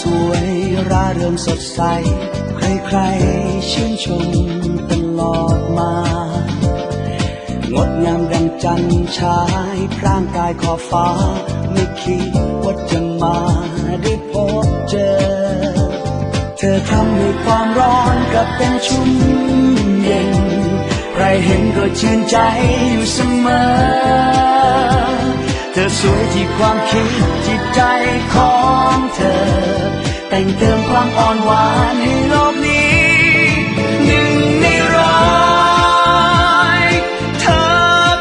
สวยร่าเริงสดใส ใครๆชื่นชมตลอดมา งดงามดังจันทร์ฉายพร่างกายขอบฟ้า ไม่คิดว่าจะมาได้พบเจอ เธอทำให้ความร้อนกลับเป็นชุ่มเย็น ใครเห็นก็ชื่นใจอยู่เสมอ เธอสวยที่ความคิดจิตใจของเธอ แต่งเติมความอ่อนหวานให้โลกนี้หนึ่งในร้อยเธอ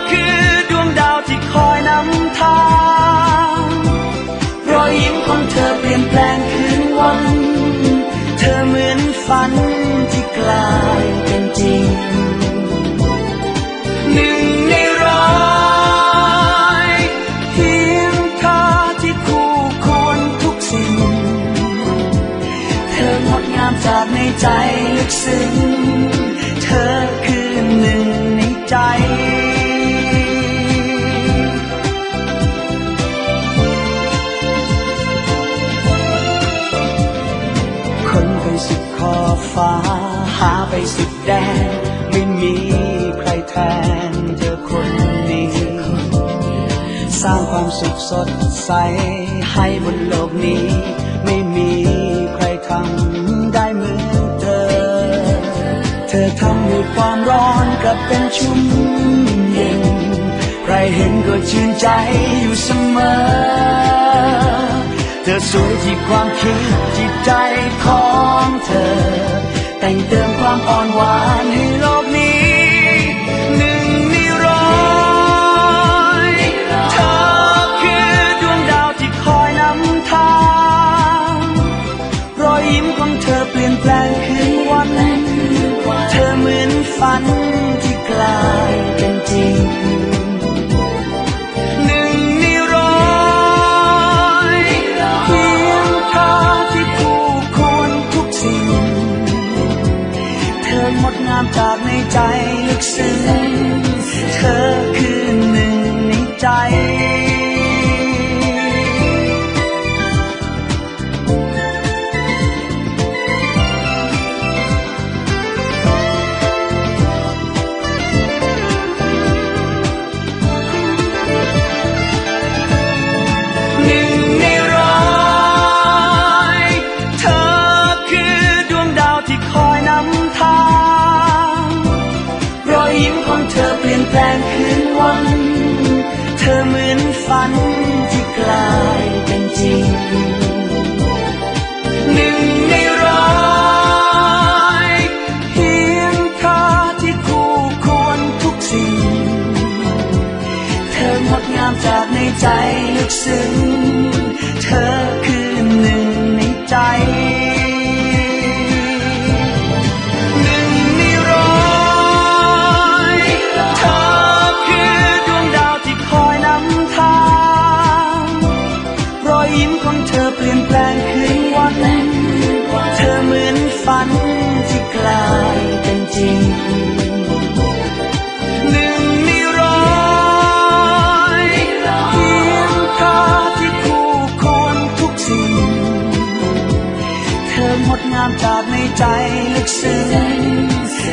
คือดวงดาวที่คอยนำทางรอยยิ้มของเธอเปลี่ยนแปลงคืนวัน เธอเหมือนฝันที่กลายเป็นจริง ใจลึกซึ้ง เธอคือหนึ่งในใจคนไปสุดขอบฟ้า หาไปสุดแดน ไม่มีใครแทนเธอคนนี้ สร้างความสุขสดใส ให้บนโลกนี้ไม่มี ความร้อนกลับเป็นชุ่มเย็น ใครเห็นก็ชื่นใจอยู่เสมอ เธอสวยที่ความคิดจิตใจของเธอ แต่งเติมความอ่อนหวานให้ ลายเป็นจริงหนึ่งในร้อยเพียงเธอที่ผู้คนทุกสิ่ง เธองดงามจากในใจลึกซึ้งเธอ เธอเปลี่ยนแปลงคืนวัน เธอเหมือนฝันที่กลายเป็นจริงหนึ่งในร้อยเพียงเธอที่คู่ควรทุกสิ่ง เธองดงามจากในใจลึกซึ้งเธอ ฝันที่กลายเป็นจริง หนึ่งในร้อยเพียงเธอที่คู่ควรทุกสิ่ง เธองดงามจากในใจลึกซึ้ง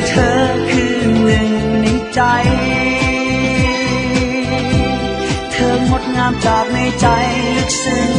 เธอคือหนึ่งในใจ เธองดงามจากในใจลึกซึ้ง